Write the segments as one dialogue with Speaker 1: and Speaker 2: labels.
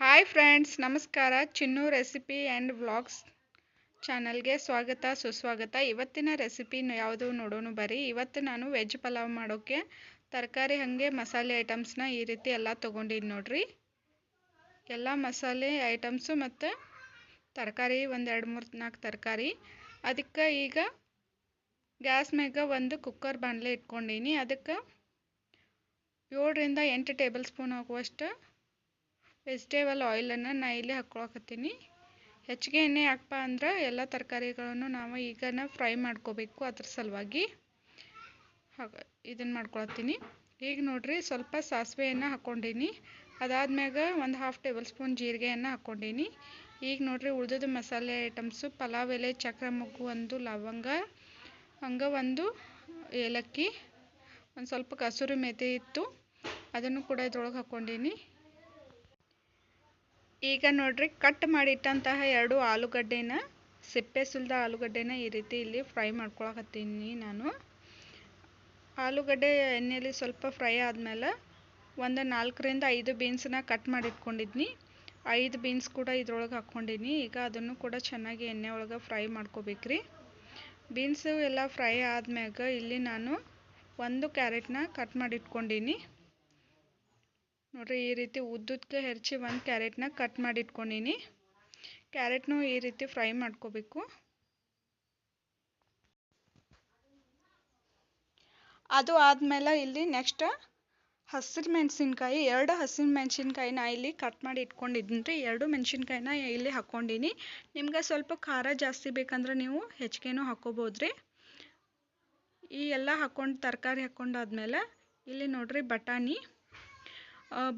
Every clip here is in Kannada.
Speaker 1: ಹಾಯ್ ಫ್ರೆಂಡ್ಸ್ ನಮಸ್ಕಾರ. ಚಿನ್ನು ರೆಸಿಪಿ ಆ್ಯಂಡ್ ವ್ಲಾಗ್ಸ್ ಚಾನಲ್ಗೆ ಸ್ವಾಗತ, ಸುಸ್ವಾಗತ. ಇವತ್ತಿನ ರೆಸಿಪಿ ಯಾವುದು ನೋಡೋಣ ಬರೀ. ಇವತ್ತು ನಾನು ವೆಜ್ ಪಲಾವ್ ಮಾಡೋಕ್ಕೆ ತರಕಾರಿ ಹಾಗೆ ಮಸಾಲೆ ಐಟಮ್ಸ್ನ ಈ ರೀತಿ ಎಲ್ಲ ತೊಗೊಂಡಿದ್ದು ನೋಡ್ರಿ. ಎಲ್ಲ ಮಸಾಲೆ ಐಟಮ್ಸು ಮತ್ತು ತರಕಾರಿ ಒಂದು ಎರಡು ಮೂರು ನಾಲ್ಕು ತರಕಾರಿ. ಅದಕ್ಕೆ ಈಗ ಗ್ಯಾಸ್ ಮ್ಯಾಗ ಒಂದು ಕುಕ್ಕರ್ ಬಾಣಲೆ ಇಟ್ಕೊಂಡೀನಿ. ಅದಕ್ಕೆ ಏಳರಿಂದ ಎಂಟು ಟೇಬಲ್ ಸ್ಪೂನ್ ಆಗುವಷ್ಟು ವೆಜಿಟೇಬಲ್ ಆಯಿಲನ್ನು ನಾ ಇಲ್ಲಿ ಹಾಕ್ಕೊಳಕತ್ತೀನಿ. ಹೆಚ್ಚಿಗೆ ಎಣ್ಣೆ ಯಾಕಪ್ಪ ಅಂದ್ರೆ ಎಲ್ಲ ತರಕಾರಿಗಳನ್ನು ನಾವು ಈಗನ ಫ್ರೈ ಮಾಡ್ಕೋಬೇಕು ಅದ್ರ ಸಲುವಾಗಿ. ಹಾಗೆ ಇದನ್ನು ಮಾಡ್ಕೊಳತ್ತೀನಿ. ಈಗ ನೋಡಿರಿ ಸ್ವಲ್ಪ ಸಾಸಿವೆಯನ್ನು ಹಾಕ್ಕೊಂಡೀನಿ ಅದಾದ್ಮ್ಯಾಗ ಒಂದು ಹಾಫ್ ಟೇಬಲ್ ಸ್ಪೂನ್ ಜೀರಿಗೆಯನ್ನು ಹಾಕ್ಕೊಂಡೀನಿ ಈಗ ನೋಡಿರಿ ಉಳಿದದ ಮಸಾಲೆ ಐಟಮ್ಸು ಪಲಾವ್, ಎಲೆ, ಚಕ್ರ, ಮೊಗ್ಗು, ಒಂದು ಲವಂಗ, ಹಂಗೆ ಒಂದು ಏಲಕ್ಕಿ, ಒಂದು ಸ್ವಲ್ಪ ಕಸೂರಿ ಮೆಥಿ ಇತ್ತು. ಅದನ್ನು ಕೂಡ ಇದ್ರೊಳಗೆ ಹಾಕ್ಕೊಂಡೀನಿ ಈಗ ನೋಡ್ರಿ ಕಟ್ ಮಾಡಿಟ್ಟಂತಹ ಎರಡು ಆಲೂಗಡ್ಡೆನ, ಸಿಪ್ಪೆ ಸುಲ್ದ ಆಲೂಗಡ್ಡೆನ ಈ ರೀತಿ ಇಲ್ಲಿ ಫ್ರೈ ಮಾಡ್ಕೊಳಕತ್ತೀನಿ ನಾನು. ಆಲೂಗಡ್ಡೆ ಎಣ್ಣೆಯಲ್ಲಿ ಸ್ವಲ್ಪ ಫ್ರೈ ಆದಮೇಲೆ ಒಂದು ನಾಲ್ಕರಿಂದ ಐದು ಬೀನ್ಸನ್ನ ಕಟ್ ಮಾಡಿ ಇಟ್ಕೊಂಡಿದ್ನಿ ಐದು ಬೀನ್ಸ್ ಕೂಡ ಇದ್ರೊಳಗೆ ಹಾಕ್ಕೊಂಡಿನಿ. ಈಗ ಅದನ್ನು ಕೂಡ ಚೆನ್ನಾಗಿ ಎಣ್ಣೆ ಒಳಗೆ ಫ್ರೈ ಮಾಡ್ಕೋಬೇಕ್ರಿ. ಬೀನ್ಸು ಎಲ್ಲ ಫ್ರೈ ಆದ್ಮ್ಯಾಗ ಇಲ್ಲಿ ನಾನು ಒಂದು ಕ್ಯಾರೆಟ್ನ ಕಟ್ ಮಾಡಿ ಇಟ್ಕೊಂಡೀನಿ ನೋಡ್ರಿ, ಈ ರೀತಿ ಉದ್ದಕ್ಕೆ ಹೆರ್ಚಿ ಒಂದು ಕ್ಯಾರೆಟ್ನ ಕಟ್ ಮಾಡಿ ಇಟ್ಕೊಂಡೀನಿ ಕ್ಯಾರೆಟ್ನು ಈ ರೀತಿ ಫ್ರೈ ಮಾಡ್ಕೋಬೇಕು. ಅದು ಆದಮೇಲೆ ಇಲ್ಲಿ ನೆಕ್ಸ್ಟ್ ಹಸಿರು ಮೆಣಸಿನ್ಕಾಯಿ, ಎರಡು ಹಸಿರು ಮೆಣಸಿನ್ಕಾಯಿನ ಇಲ್ಲಿ ಕಟ್ ಮಾಡಿ ಇಟ್ಕೊಂಡಿದ್ದೀನಿ ರೀ ಎರಡು ಮೆಣಸಿನ್ಕಾಯಿನ ಇಲ್ಲಿ ಹಾಕ್ಕೊಂಡಿನಿ ನಿಮ್ಗೆ ಸ್ವಲ್ಪ ಖಾರ ಜಾಸ್ತಿ ಬೇಕಂದ್ರೆ ನೀವು ಹೆಚ್ಚಿಗೆನೂ ಹಾಕ್ಕೋಬೋದು ರೀ ಈ ಎಲ್ಲ ಹಾಕ್ಕೊಂಡು ತರಕಾರಿ ಹಾಕ್ಕೊಂಡಾದ್ಮೇಲೆ ಇಲ್ಲಿ ನೋಡಿರಿ ಬಟಾಣಿ.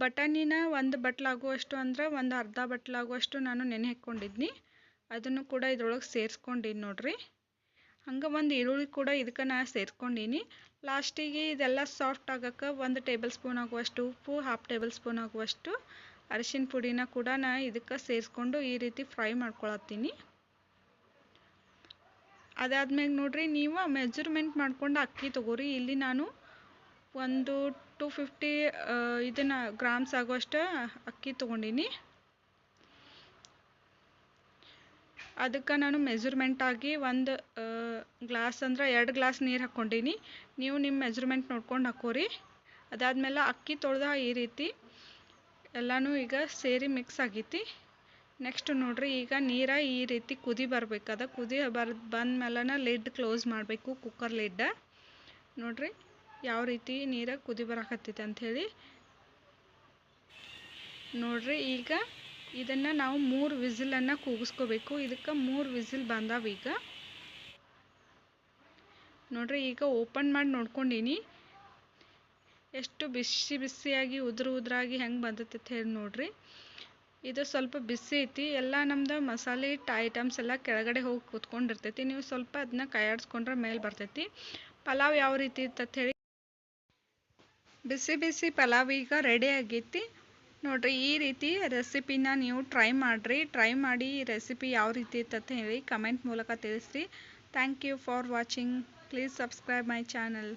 Speaker 1: ಬಟಾಣಿನ ಒಂದು ಬಟ್ಲಾಗುವಷ್ಟು ಅಂದ್ರೆ ಒಂದು ಅರ್ಧ ಬಟ್ಲಾಗುವಷ್ಟು ನಾನು ನೆನೆ ಹಾಕ್ಕೊಂಡಿದ್ನಿ ಅದನ್ನು ಕೂಡ ಇದ್ರೊಳಗೆ ಸೇರಿಸ್ಕೊಂಡಿನಿ ನೋಡಿರಿ. ಹಂಗೆ ಒಂದು ಈರುಳ್ಳಿ ಕೂಡ ಇದಕ್ಕೆ ನಾ ಸೇರ್ಸ್ಕೊಂಡೀನಿ. ಲಾಸ್ಟಿಗೆ ಇದೆಲ್ಲ ಸಾಫ್ಟ್ ಆಗೋಕ್ಕೆ ಒಂದು ಟೇಬಲ್ ಸ್ಪೂನ್ ಆಗುವಷ್ಟು ಉಪ್ಪು ಹಾಫ್ ಟೇಬಲ್ ಸ್ಪೂನ್ ಆಗುವಷ್ಟು ಅರಿಶಿನ ಪುಡಿನ ಕೂಡ ನಾ ಇದಕ್ಕೆ ಸೇರಿಸ್ಕೊಂಡು ಈ ರೀತಿ ಫ್ರೈ ಮಾಡ್ಕೊಳತ್ತೀನಿ. ಅದಾದ್ಮೇಲೆ ನೋಡಿರಿ, ನೀವು ಮೆಜರ್ಮೆಂಟ್ ಮಾಡ್ಕೊಂಡು ಅಕ್ಕಿ ತೊಗೋರಿ. ಇಲ್ಲಿ ನಾನು ಒಂದು ಟು ಫಿಫ್ಟಿ ಇದನ್ನು ಗ್ರಾಮ್ಸ್ ಆಗುವಷ್ಟು ಅಕ್ಕಿ ತೊಗೊಂಡೀನಿ. ಅದಕ್ಕೆ ನಾನು ಮೆಜರ್ಮೆಂಟಾಗಿ ಒಂದು ಗ್ಲಾಸ್ ಅಂದ್ರೆ ಎರಡು ಗ್ಲಾಸ್ ನೀರು ಹಾಕ್ಕೊಂಡೀನಿ ನೀವು ನಿಮ್ಮ ಮೆಜರ್ಮೆಂಟ್ ನೋಡ್ಕೊಂಡು ಹಾಕೋರಿ. ಅದಾದಮೇಲೆ ಅಕ್ಕಿ ತೊಳೆದ ಈ ರೀತಿ ಎಲ್ಲನೂ ಈಗ ಸೇರಿ ಮಿಕ್ಸ್ ಆಗೈತಿ. ನೆಕ್ಸ್ಟ್ ನೋಡ್ರಿ, ಈಗ ನೀರ ಈ ರೀತಿ ಕುದಿ ಬರಬೇಕದ ಕುದಿ ಬರ್ ಬಂದಮೇಲೆ ಲಿಡ್ ಕ್ಲೋಸ್ ಮಾಡಬೇಕು ಕುಕ್ಕರ್ ಲಿಡ್ಡ ನೋಡ್ರಿ. ಯಾವ ರೀತಿ ನೀರು ಕುದಿ ಅಂತ ಅಂಥೇಳಿ ನೋಡ್ರಿ, ಈಗ ಇದನ್ನು ನಾವು ಮೂರು ವಿಸಿಲನ್ನು ಕೂಗಿಸ್ಕೋಬೇಕು. ಇದಕ್ಕೆ ಮೂರು ವಿಸಿಲ್ ಬಂದಾವ ಈಗ. ನೋಡ್ರಿ, ಈಗ ಓಪನ್ ಮಾಡಿ ನೋಡ್ಕೊಂಡೀನಿ. ಎಷ್ಟು ಬಿಸಿ ಬಿಸಿಯಾಗಿ, ಉದುರು ಉದ್ರಾಗಿ ಹೆಂಗೆ ಬಂದೈತೆ ಹೇಳಿ ನೋಡ್ರಿ. ಇದು ಸ್ವಲ್ಪ ಬಿಸಿ ಐತಿ. ಎಲ್ಲ ನಮ್ದು ಮಸಾಲೆ ಐಟಮ್ಸ್ ಎಲ್ಲ ಕೆಳಗಡೆ ಹೋಗಿ ಕೂತ್ಕೊಂಡಿರ್ತೈತಿ. ನೀವು ಸ್ವಲ್ಪ ಅದನ್ನ ಕೈಯಾಡಿಸ್ಕೊಂಡ್ರೆ ಮೇಲೆ ಬರ್ತೈತಿ. ಪಲಾವ್ ಯಾವ ರೀತಿ ಇರ್ತೈತೆ ಹೇಳಿ ಬಿಸಿ ಬಿಸಿ ಪಲಾವ್ ಈಗ ರೆಡಿ ಆಗೈತಿ ನೋಡ್ರಿ, ಈ ರೀತಿ ರೆಸಿಪಿನ ನೀವು ಟ್ರೈ ಮಾಡಿರಿ. ಟ್ರೈ ಮಾಡಿ ಈ ರೆಸಿಪಿ ಯಾವ ರೀತಿ ಇತ್ತಂತ ಹೇಳಿ ಕಮೆಂಟ್ ಮೂಲಕ ತಿಳಿಸ್ರಿ. Thank you for watching please subscribe my channel